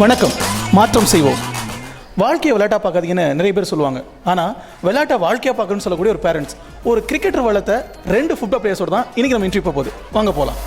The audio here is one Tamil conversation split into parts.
வணக்கம். மாற்றம் செய்வோம். வாழ்க்கையை விளையாட்டாக பார்க்காதீங்கன்னு நிறைய பேர் சொல்லுவாங்க. ஆனால் விளையாட்டை வாழ்க்கையாக பார்க்கணும்னு சொல்லக்கூடிய ஒரு பேரண்ட்ஸ் ஒரு கிரிக்கெட்டர் வளர்த்த ரெண்டு ஃபுட்பால் பிளேயர்ஸோட தான் இன்னைக்கு நம்ம இன்ட்ரி போகுது. வாங்க போகலாம்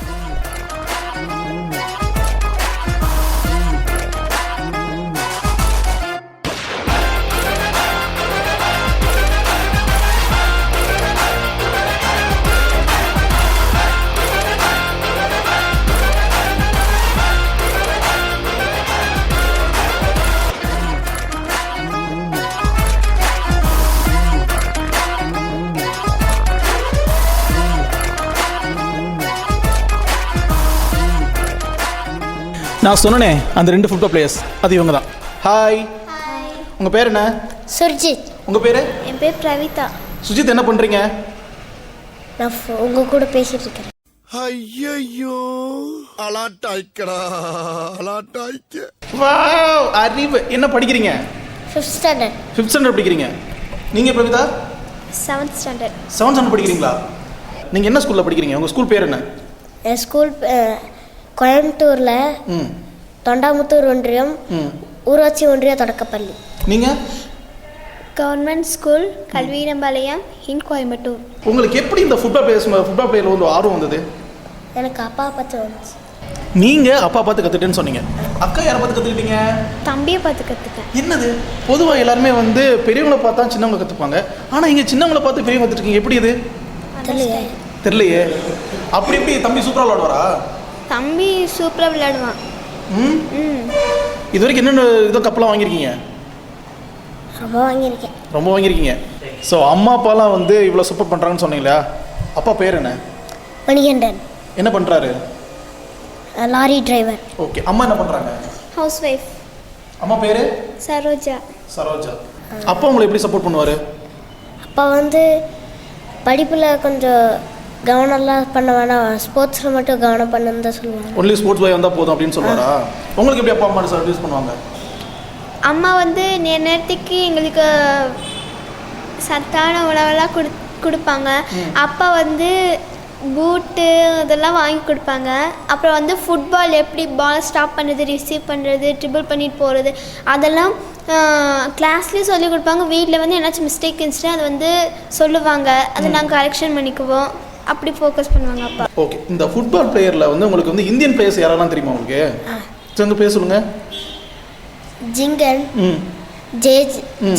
நான் சொன்னனே அந்த ரெண்டு ஃபுட்பால் பிளேயர்ஸ் அது இவங்க தான் ஹாய் உங்கள் பேர் என்ன? சுர்ஜித். உங்கள் பேர்? என் பேர் பிரவிதா. சுஜித் என்ன பண்ணுறீங்க நான் ஃபோ- உங்க கூட பேசிட்டு இருக்கேன். ஐயோ அலாட்டாய்க்கடா. அலாட்டாய்க்க. வாவ் அறிவு. என்ன படிக்கிறீங்க? ஃபிஃப்த் ஸ்டாண்டர்ட் ஃபிஃப்த் ஸ்டாண்டர்ட் படிக்கிறீங்க. நீங்கள் Pravitha? Seventh standard seventh standard படிக்கிறீங்களா? நீங்கள் என்ன ஸ்கூலில் படிக்கிறீங்க? உங்கள் ஸ்கூல் பேர் என்ன? என் ஸ்கூல் கோயம்புத்தூரில் ம். தொண்டாமுத்தூர் ஒன்றியம் ம். ஊராட்சி ஒன்றிய தொடக்கப்பள்ளி. நீங்கள் government school Kalviyinampalayam in Coimbatore. உங்களுக்கு எப்படி இந்த ஃபுட்பால் பிளேயர்ஸ் ஃபுட்பால் பிளேயர் வந்து ஆர்வம் வந்தது? எனக்கு அப்பா பார்த்து வந்துச்சு நீங்கள் அப்பா பார்த்து கற்றுட்டேன்னு சொன்னீங்க. அக்கா யாரை பார்த்து கற்றுக்கிட்டீங்க தம்பியை பார்த்து கற்றுட்டேன் என்னது? பொதுவாக எல்லாருமே வந்து பெரியவங்களை பார்த்தா சின்னவங்க கற்றுப்பாங்க ஆனால் இங்கே சின்னவங்களை பார்த்து பெரியவங்க கற்றுருக்கீங்க எப்படி இது? தெரியல தெரியலையே. அப்படி எப்படி தம்பி சூப்பராக விளாடுவாரா? தம்பி சூப்பராக விளையாடுவான். ம்? இது வரைக்கும் என்னென்ன இதோ கப்பெல்லாம் வாங்கியிருக்கீங்க? ரொம்ப வாங்கியிருக்கேன். ரொம்ப வாங்கியிருக்கீங்க. ஸோ அம்மா அப்பாலாம் வந்து இவ்வளோ சப்போர்ட் பண்ணுறாங்கன்னு சொன்னீங்களா? அப்பா பேர் என்ன? மணிகண்டன். என்ன பண்ணுறாரு லாரி டிரைவர் ஓகே அம்மா என்ன பண்ணுறாங்க ஹவுஸ் ஒய்ஃப் அம்மா பேர்? சரோஜா. சரோஜா. அப்பா உங்களை எப்படி சப்போர்ட் பண்ணுவார்? அப்பா வந்து படிப்பில் கொஞ்சம் கவனம்லாம் பண்ண வேணாம். ஸ்போர்ட்ஸில் மட்டும் கவனம் பண்ணுன்னு தான் சொல்லுவாங்க. ஒன்லி ஸ்போர்ட்ஸ் பாய் வந்தால் போதும் அப்படின்னு சொல்லுவாரா உங்களுக்கு எப்படி அப்பா அம்மா சர்வீஸ் பண்ணுவாங்க? அம்மா வந்து நே நேரத்துக்கு எங்களுக்கு சத்தான உணவெல்லாம் கொடு கொடுப்பாங்க. அப்பா வந்து பூட்டு இதெல்லாம் வாங்கி கொடுப்பாங்க. அப்புறம் வந்து ஃபுட்பால் எப்படி பால் ஸ்டாப் பண்ணுறது ரிசீவ் பண்ணுறது ட்ரிபிள் பண்ணிட்டு போகிறது அதெல்லாம் கிளாஸ்லேயும் சொல்லி கொடுப்பாங்க. வீட்டில் வந்து ஏதாச்சும் மிஸ்டேக் இருந்துச்சுன்னா அதை வந்து சொல்லுவாங்க. அதை நாங்கள் கரெக்ஷன் பண்ணிக்குவோம். அப்படி ஃபோக்கஸ் பண்ணுவாங்க அப்பா. ஓகே இந்த ஃபுட்பால் பிளேயரில் வந்து உங்களுக்கு வந்து இந்தியன் பிளேயர்ஸ் யாரெல்லாம் தெரியுமா உங்களுக்கு? சரி பேர் சொல்லுங்க. ஜிங்கன் ம். J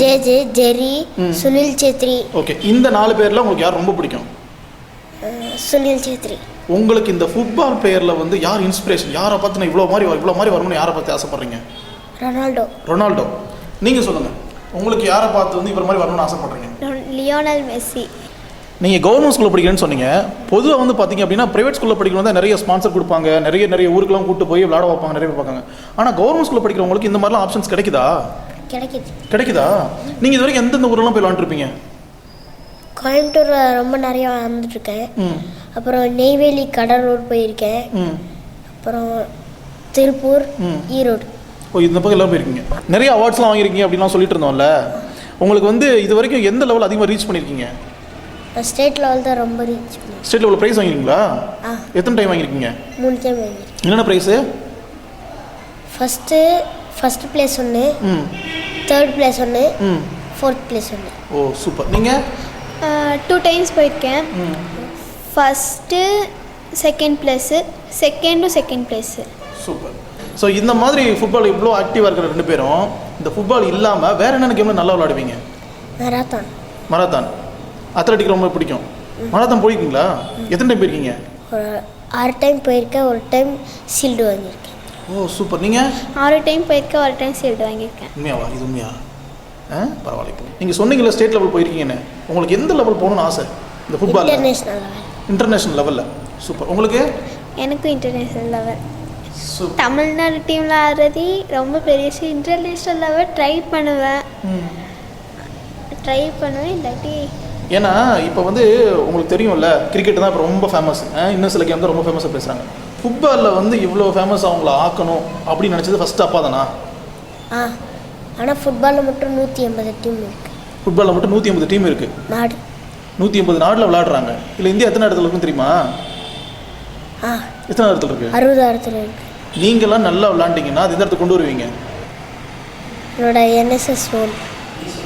J J Jerry Sunil Chhetri. Okay இந்த நாலு பேரில் உங்களுக்கு யார் ரொம்ப பிடிக்கும்? சுனில் சேத்ரி. உங்களுக்கு இந்த ஃபுட்பால் பிளேயரில் வந்து யார் இன்ஸ்பிரேஷன் யாரை பார்த்து நான் இவ்வளோ மாதிரி இவ்வளோ மாதிரி வரணும்னு யாரை பார்த்து ஆசைப்படுறீங்க? ரொனால்டோ. ரொனால்டோ. நீங்கள் சொல்லுங்கள் உங்களுக்கு யாரை பார்த்து வந்து இவர் மாதிரி வரணும்னு ஆசைப்படுறீங்க? Lionel Messi. நீங்கள் கவர்மெண்ட் ஸ்கூலில் படிக்கிறேன்னு சொன்னீங்க பொதுவாக வந்து பார்த்தீங்க அப்படின்னா ப்ரைவேட் ஸ்கூலில் படிக்கிறவங்க தான் நிறைய ஸ்பான்சர் கொடுப்பாங்க நிறைய நிறைய ஊருக்கெல்லாம் கூட்டு போய் விளையாட வைப்பாங்க நிறைய பேர் பார்ப்பாங்க. ஆனால் கவர்மெண்ட் ஸ்கூலில் படிக்கிறவங்களுக்கு இந்த மாதிரிலாம் ஆப்ஷன்ஸ் கிடைக்குதா? கிடைக்குது. கிடைக்குதா? நீங்கள் இது வரைக்கும் எந்தெந்த ஊரெல்லாம் போய் விளாண்டுருப்பீங்க கோயம்புத்தூரில் ரொம்ப நிறைய வந்துட்டுருக்கேன் ம். அப்புறம் நெய்வேலி கடலூர் போயிருக்கேன். ம். அப்புறம் திருப்பூர். ஈரோடு. ஓ இந்த பக்கம் எல்லாம் போயிருக்கீங்க. நிறைய அவார்ட்ஸ்லாம் வாங்கியிருக்கீங்க அப்படின்லாம் சொல்லிட்டு இருந்தோம்ல. உங்களுக்கு வந்து இது வரைக்கும் எந்த லெவல் அதிகமாக ரீச் பண்ணியிருக்கீங்க? ஸ்டேட் லெவல் தான் ரொம்ப ரீச் ஸ்டேட் லெவலில் ப்ரைஸ் வாங்கியிருக்கீங்களா ஆ. எத்தனை டைம் வாங்கியிருக்கீங்க? மூணு டைம் வாங்கியிருக்கேன். என்னென்ன ப்ரைஸு ஃபஸ்ட்டு ஃபஸ்ட்டு பிளேஸ் ஒன்று ம். தேர்ட் பிளேஸ் ஒன்று ம். ஃபோர்த் பிளேஸ் ஒன்று ஓ சூப்பர் நீங்கள் டூ டைம்ஸ் போயிருக்கேன். ஃபஸ்ட்டு செகண்ட் ப்ளஸ்ஸு செகண்டும் செகண்ட் ப்ளேஸு சூப்பர் ஸோ இந்த மாதிரி ஃபுட்பால் இவ்வளோ ஆக்டிவாக இருக்கிற ரெண்டு பேரும் இந்த ஃபுட்பால் இல்லாமல் வேற என்னென்ன கேமில் நல்லா விளையாடுவீங்க? மேராத்தான் மராத்தான் அத்லட்டிக் ரொம்ப பிடிக்கும். மராத்தான் போயிருக்கீங்களா? எத்தனை டைம் போயிருக்கீங்க? ஒரு ஆறு டைம் போயிருக்கேன் ஒரு டைம் ஷீல்டு வாங்கியிருக்கேன். ஓ சூப்பர் நீங்கள் ஆறு டைம் போயிருக்கேன் ஒரு டைம் சீல்டு வாங்கியிருக்கேன். உண்மையாவா? இது உண்மையா? ஆ பரவாயில்ல. இப்போ நீங்கள் சொன்னீங்களா ஸ்டேட் லெவல் போயிருக்கீங்கன்னு உங்களுக்கு எந்த லெவல் போகணும்னு ஆசை? இந்த ஃபுட்பால் இன்டர்நேஷ்னல் லெவல் இன்டர்நேஷ்னல் லெவலில் சூப்பர் உங்களுக்கு? எனக்கும் இன்டர்நேஷ்னல் லெவல் தமிழ்நாடு டீமில் ஆடுறது ரொம்ப பெரிய விஷயம். இன்டர்நேஷ்னல் லெவல் ட்ரை பண்ணுவேன். ட்ரை பண்ணுவேன் இல்லாட்டி ஏன்னா இப்போ வந்து உங்களுக்கு தெரியும்ல கிரிக்கெட் தான் இப்போ ரொம்ப ஃபேமஸ் இன்னும் சில கேம் தான் ரொம்ப ஃபேமஸாக பேசுகிறாங்க ஃபுட்பாலில் வந்து இவ்வளோ ஃபேமஸ் அவங்கள ஆக்கணும் அப்படின்னு நினச்சது ஃபஸ்ட்டு அப்பா தானா? ஆ ஆனால் ஃபுட்பாலில் மட்டும் நூற்றி எண்பது டீம் இருக்குது ஃபுட்பாலில் மட்டும் நூற்றி ஐம்பது டீம் இருக்குது நாடு. நூற்றி ஐம்பது நாட்டில் விளையாடுறாங்க. இல்லை இந்தியா எத்தனை இடத்துல இருக்குன்னு தெரியுமா? ஆ. எத்தனை இடத்துல இருக்குது அறுபது இடத்துல இருக்குது நீங்களாம் நல்லா விளாண்டிங்கன்னா அது எந்த இடத்துக்கு கொண்டு வருவீங்க? என்னோட என்எஸ்எஸ் ஓன்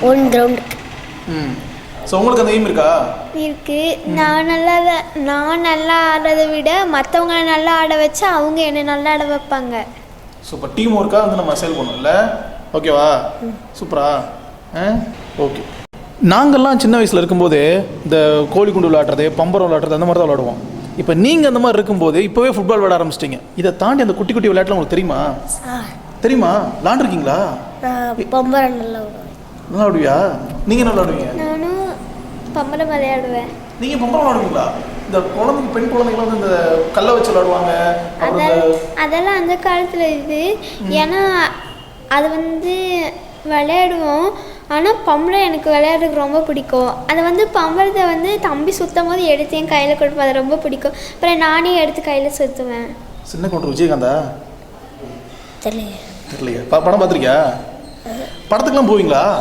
ஓன் கிரவுண்டுக்கு ம். ஸோ உங்களுக்கு அந்த எய்ம் இருக்கா? இருக்கு. நான் நல்லா நான் நல்லா ஆடுறதை விட மற்றவங்கள நல்லா ஆட வச்சு அவங்க என்னை நல்லா ஆட வைப்பாங்க. இப்போ டீம் ஒர்க்காக வந்து நம்ம சேல் பண்ணோம்ல ஓகேவா சூப்பரா ஆ? ஓகே நாங்கள்லாம் சின்ன வயசில் இருக்கும்போது இந்த கோழி குண்டு விளையாடுறது பம்பரம் விளையாடுறது அந்த மாதிரி தான் விளையாடுவோம். இப்போ நீங்கள் அந்த மாதிரி இருக்கும்போது இப்போவே ஃபுட்பால் விளையாட ஆரம்பிச்சிட்டிங்க. இதை தாண்டி அந்த குட்டி குட்டி விளையாட்டுலாம் உங்களுக்கு தெரியுமா? தெரியுமா? விளாண்டுருக்கீங்களா? பம்பரம் நல்லா விடுவியா? நீங்கள் என்ன விளையாடுவீங்க? நானும் பம்பரம் விளையாடுவேன். நீங்கள் பம்பரம் விளையாடுவீங்களா? இந்த குழந்தைங்க பெண் குழந்தைங்களாம் வந்து இந்த கல்லை வச்சு விளையாடுவாங்க அதெல்லாம் அந்த காலத்தில் இது. ஏன்னா அது வந்து விளையாடுவோம். ஆனால் பம்பரம் எனக்கு விளையாடுறதுக்கு ரொம்ப பிடிக்கும். அதை வந்து பம்பரத்தை வந்து தம்பி சுத்தும் போது எடுத்து என் கையில் கொடுப்பேன். அது ரொம்ப பிடிக்கும். அப்புறம் நானே எடுத்து கையில் சுற்றுவேன் சின்ன கவுண்டர் விஜயகாந்தா? தெரியல தெரியலையா. ப- படம் பார்த்துருக்கியா? படத்துக்குலாம் போவீங்களா?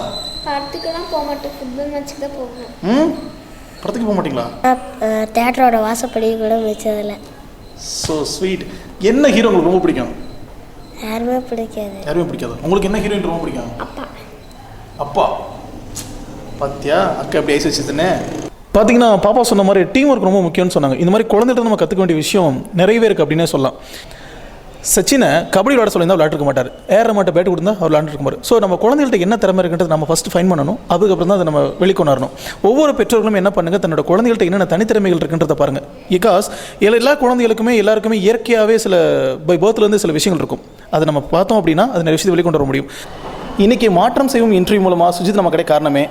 படத்துக்கெல்லாம் போக மாட்டேன். ஃபுட்பால் மேட்ச்சுக்கு தான் போவேன். ம்? படத்துக்கு போக மாட்டீங்களா? தேட்டரோட வாசப்படி கூட மிச்சதில்லை ஸோ ஸ்வீட் என்ன ஹீரோ உங்களுக்கு ரொம்ப பிடிக்கும்? யாருமே பிடிக்காது. யாருமே பிடிக்காது? உங்களுக்கு என்ன ஹீரோயின் ரொம்ப பிடிக்கும்? அப்பா. அப்பா. பாத்தியா? அக்கா எப்படி ஐஸ் வச்சுதுன்னு. பார்த்தீங்கன்னா பாப்பா சொன்ன மாதிரி டீம் ஒர்க் ரொம்ப முக்கியம்னு சொன்னாங்க. இந்த மாதிரி குழந்தைகிட்ட நம்ம கற்றுக்க வேண்டிய விஷயம் நிறையவே இருக்குது அப்படின்னே சொல்லலாம். சச்சினை கபடி விளாட சொல்லியிருந்தா விளையாட்டுருக்க மாட்டார். ஏற மாட்ட பேட்டு கொடுத்தா அவர் விளாண்டுருக்க மாட்டார் ஸோ நம்ம குழந்தைகள்ட்ட என்ன திறமை இருக்குன்றது நம்ம ஃபஸ்ட்டு ஃபைன் பண்ணணும். அதுக்கப்புறம் தான் அதை நம்ம வெளிக்கொணரணும் ஒவ்வொரு பெற்றோர்களும் என்ன பண்ணுங்க? தன்னோட குழந்தைகள்ட்ட என்னென்ன தனித்திறமைகள் இருக்குன்றத பாருங்க. பிகாஸ் எல்லா குழந்தைகளுக்குமே எல்லாருக்குமே இயற்கையாகவே சில பை பர்த்லேருந்து சில விஷயங்கள் இருக்கும். அதை நம்ம பார்த்தோம் அப்படின்னா அது நிறைய விஷயத்தை வெளிக்கொண்டு வர முடியும். இன்றைக்கி மாற்றம் செய்யும் இன்டர்வியூ மூலமாக சுஜித் நம்ம கிடைக்க காரணமே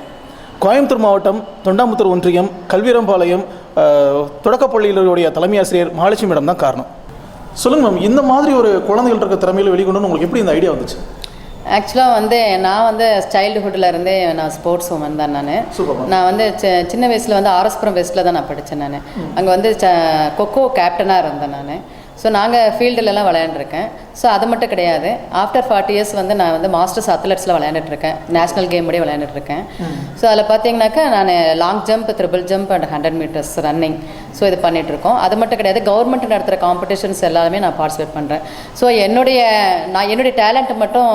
கோயம்புத்தூர் மாவட்டம் தொண்டாமுத்தூர் ஒன்றியம் கல்வீரம்பாளையம் அஹ், தொடக்கப்பள்ளியிலுடைய தலைமை ஆசிரியர் மகாலட்சுமி மேடம் தான் காரணம். சொல்லுங்க மேம் இந்த மாதிரி ஒரு குழந்தைகள் இருக்க திறமையில வெளிக்கொண்டு உங்களுக்கு எப்படி இந்த ஐடியா வந்துச்சு? ஆக்சுவலாக வந்து நான் வந்து சைல்டுஹுட்டில் இருந்தே நான் ஸ்போர்ட்ஸ் உமன் தான் நான். நான் வந்து சின்ன வயசில் வந்து ஆர்எஸ்புரம் வெஸ்ட்டில் தான் நான் படித்தேன் நான். அங்கே வந்து கொக்கோ கேப்டனாக இருந்தேன் நான். ஸோ நாங்கள் ஃபீல்டுலலாம் விளையாண்டுருக்கேன். ஸோ அது மட்டும் கிடையாது. ஆஃப்டர் ஃபார்ட்டி இயர்ஸ் வந்து நான் வந்து மாஸ்டர்ஸ் அத்லெட்ஸில் விளையாண்டுட்ருக்கேன். நேஷனல் கேம் உடைய விளையாண்டுட்ருக்கேன். ஸோ அதில் பார்த்தீங்கன்னாக்கா நான் long jump triple jump and hundred meters running so இது பண்ணிகிட்ருக்கோம் அது மட்டும் கிடையாது. கவர்மெண்ட் நடத்துகிற காம்படிஷன்ஸ் எல்லாமே நான் பார்ட்டிசிபேட் பண்ணுறேன் ஸோ என்னுடைய நான் என்னுடைய டேலண்ட் மட்டும்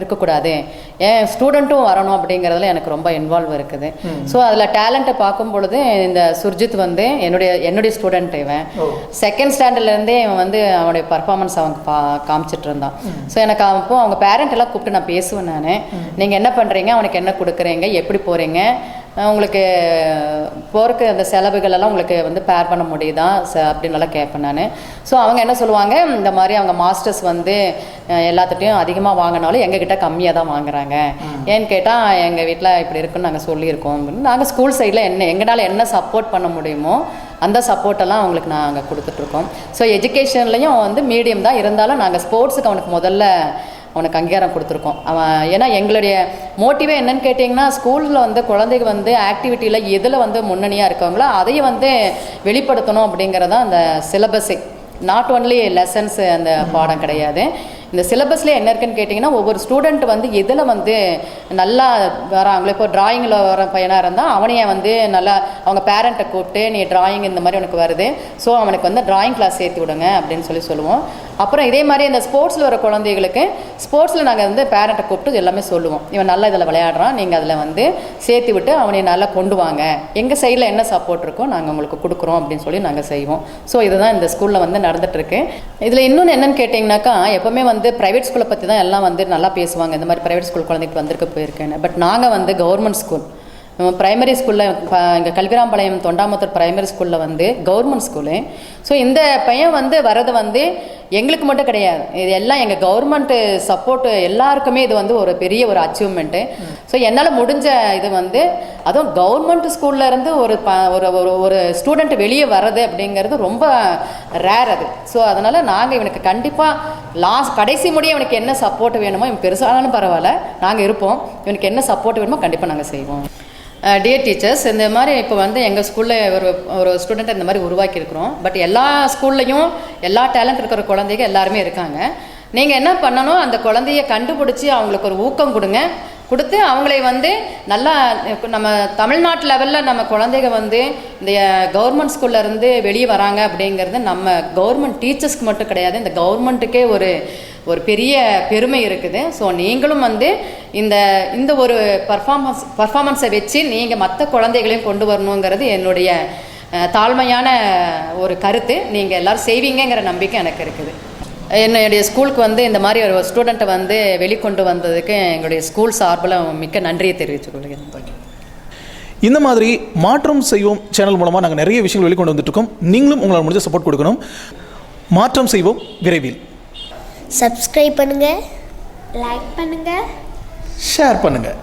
இருக்கக்கூடாது. என் ஸ்டூடெண்ட்டும் வரணும் அப்படிங்கிறதுல எனக்கு ரொம்ப இன்வால்வ் இருக்குது. ஸோ அதில் டேலண்ட்டை பார்க்கும் பொழுது இந்த சுர்ஜித் வந்து என்னுடைய என்னுடைய ஸ்டூடெண்ட் இவன். செகண்ட் ஸ்டாண்டர்ட்லேருந்தே இவன் வந்து அவனுடைய பர்ஃபார்மன்ஸ் அவன் பா காமிச்சிட்டு இருந்தான் ஸோ எனக்கு அப்போ அவங்க பேரண்ட் எல்லாம் கூப்பிட்டு நான் பேசுவேன் நான். நீங்கள் என்ன பண்ணுறீங்க அவனுக்கு என்ன கொடுக்குறீங்க? எப்படி போகிறீங்க உங்களுக்கு போகிறக்கு அந்த செலவுகள் எல்லாம் உங்களுக்கு வந்து பேர் பண்ண முடியுதா? ச அப்படின்னுலாம் கேட்பேன் நான். ஸோ அவங்க என்ன சொல்லுவாங்க? இந்த மாதிரி அவங்க மாஸ்டர்ஸ் வந்து எல்லாத்துட்டையும் அதிகமாக வாங்கினாலும் எங்ககிட்ட கம்மியாக தான் வாங்குறாங்க. ஏன்னு கேட்டால் எங்கள் வீட்டில் இப்படி இருக்குன்னு நாங்கள் சொல்லியிருக்கோம். அப்படின்னு நாங்கள் ஸ்கூல் சைடில் என்ன எங்களால் என்ன சப்போர்ட் பண்ண முடியுமோ அந்த சப்போர்ட்டெல்லாம் அவங்களுக்கு நாங்கள் கொடுத்துட்ருக்கோம். ஸோ எஜுகேஷன்லேயும் வந்து மீடியம் தான். இருந்தாலும் நாங்கள் ஸ்போர்ட்ஸுக்கு அவனுக்கு முதல்ல அவனுக்கு அங்கீகாரம் கொடுத்துருக்கோம். அவன் ஏன்னா எங்களுடைய மோட்டிவே என்னன்னு கேட்டிங்கன்னா ஸ்கூலில் வந்து குழந்தைங்க வந்து ஆக்டிவிட்டியில் எதில் வந்து முன்னணியாக இருக்காங்களோ அதையும் வந்து வெளிப்படுத்தணும் அப்படிங்கிறதா அந்த சிலபஸே நாட் ஒன்லி லெசன்ஸ் அந்த பாடம் கிடையாது. இந்த சிலபஸில் என்ன இருக்குன்னு கேட்டிங்கன்னா ஒவ்வொரு ஸ்டூடெண்ட் வந்து எதில் வந்து நல்லா வராங்களோ இப்போ டிராயிங்கில் வர பையனாக இருந்தால் அவனையே வந்து நல்லா அவங்க பேரண்ட்டை கூப்பிட்டு நீ டிராயிங் இந்த மாதிரி உனக்கு வருது. ஸோ அவனுக்கு வந்து டிராயிங் கிளாஸ் சேர்த்து விடுங்க அப்படின்னு சொல்லி சொல்லுவோம். அப்புறம் இதே மாதிரி இந்த ஸ்போர்ட்ஸில் வர குழந்தைகளுக்கு ஸ்போர்ட்ஸில் நாங்கள் வந்து பேரண்ட்டை கூப்பிட்டு எல்லாமே சொல்லுவோம். இவன் நல்லா இதில் விளையாடுறான் நீங்கள் அதில் வந்து சேர்த்து விட்டு அவனை நல்லா கொண்டு வாங்க. எங்கள் சைடில் என்ன சப்போர்ட் இருக்கோ நாங்கள் உங்களுக்கு கொடுக்குறோம் அப்படின்னு சொல்லி நாங்கள் செய்வோம். ஸோ இதுதான் இந்த ஸ்கூலில் வந்து நடந்துட்டுருக்கு இதில் இன்னொன்று என்னென்னு கேட்டிங்கனாக்கா எப்போவுமே வந்து ப்ரைவேட் ஸ்கூலை பற்றி தான் எல்லாம் வந்து நல்லா பேசுவாங்க. இந்த மாதிரி ப்ரைவேட் ஸ்கூல் குழந்தைக்கு வந்திருக்க போயிருக்கேன்னு. பட் நாங்கள் வந்து கவர்மெண்ட் ஸ்கூல் பிரைமரி ஸ்கூலில் இங்கே கல்விராம்பாளையம் தொண்டாமுத்தூர் பிரைமரி ஸ்கூலில் வந்து கவர்மெண்ட் ஸ்கூலு ஸோ இந்த பையன் வந்து வர்றது வந்து எங்களுக்கு மட்டும் கிடையாது. இது எல்லாம் எங்கள் கவர்மெண்ட்டு சப்போர்ட்டு எல்லாருக்குமே இது வந்து ஒரு பெரிய ஒரு அச்சீவ்மெண்ட்டு ஸோ என்னால் முடிஞ்ச இது வந்து அதுவும் கவர்மெண்ட் ஸ்கூல்ல இருந்து ஒரு ப ஒரு ஒரு ஒரு ஸ்டூடெண்ட் வெளியே வர்றது அப்படிங்கிறது ரொம்ப ரேர் அது. ஸோ அதனால் நாங்கள் இவனுக்கு கண்டிப்பாக லாஸ்ட் கடைசி முடிய இவனுக்கு என்ன சப்போர்ட் வேணுமோ இவன் பெருசானாலும் பரவாயில்ல. நாங்கள் இருப்போம். இவனுக்கு என்ன சப்போர்ட் வேணுமோ கண்டிப்பாக நாங்கள் செய்வோம். Uh, டியர் டீச்சர்ஸ் இந்த மாதிரி இப்போ வந்து எங்கள் ஸ்கூலில் ஒரு ஒரு ஸ்டூடெண்ட்டை இந்த மாதிரி உருவாக்கியிருக்கிறோம். பட் எல்லா ஸ்கூல்லையும் எல்லா டேலண்ட் இருக்கிற குழந்தைங்க எல்லாருமே இருக்காங்க. நீங்கள் என்ன பண்ணணும்? அந்த குழந்தைய கண்டுபிடிச்சி அவங்களுக்கு ஒரு ஊக்கம் கொடுங்க. கொடுத்து அவங்களை வந்து நல்லா நம்ம தமிழ்நாட்டு லெவலில் நம்ம குழந்தைங்க வந்து இந்த கவர்மெண்ட் ஸ்கூல்லேருந்து வெளியே வராங்க அப்படிங்கிறது நம்ம கவர்மெண்ட் டீச்சர்ஸ்க்கு மட்டும் கிடையாது. இந்த கவர்மெண்ட்டுக்கே ஒரு ஒரு பெரிய பெருமை இருக்குது. ஸோ நீங்களும் வந்து இந்த இந்த ஒரு பர்ஃபார்மன்ஸ் பர்ஃபார்மன்ஸை வச்சு நீங்கள் மற்ற குழந்தைகளையும் கொண்டு வரணுங்கிறது என்னுடைய தாழ்மையான ஒரு கருத்து. நீங்கள் எல்லோரும் செய்வீங்கங்கிற நம்பிக்கை எனக்கு இருக்குது. என்னுடைய ஸ்கூலுக்கு வந்து இந்த மாதிரி ஒரு ஸ்டூடெண்ட்டை வந்து வெளிக்கொண்டு வந்ததுக்கு எங்களுடைய ஸ்கூல் சார்பில் மிக்க நன்றியை தெரிவித்துக் கொள்கிறேன். இந்த மாதிரி மாற்றம் செய்வோம் சேனல் மூலமாக நாங்கள் நிறைய விஷயங்கள் வெளிக்கொண்டு வந்துட்டு இருக்கோம். நீங்களும் உங்களால் முடிஞ்ச சப்போர்ட் கொடுக்கணும். மாற்றம் செய்வோம் விரைவில். சப்ஸ்கிரைப் பண்ணுங்கள் லைக் பண்ணுங்கள் ஷேர் பண்ணுங்கள்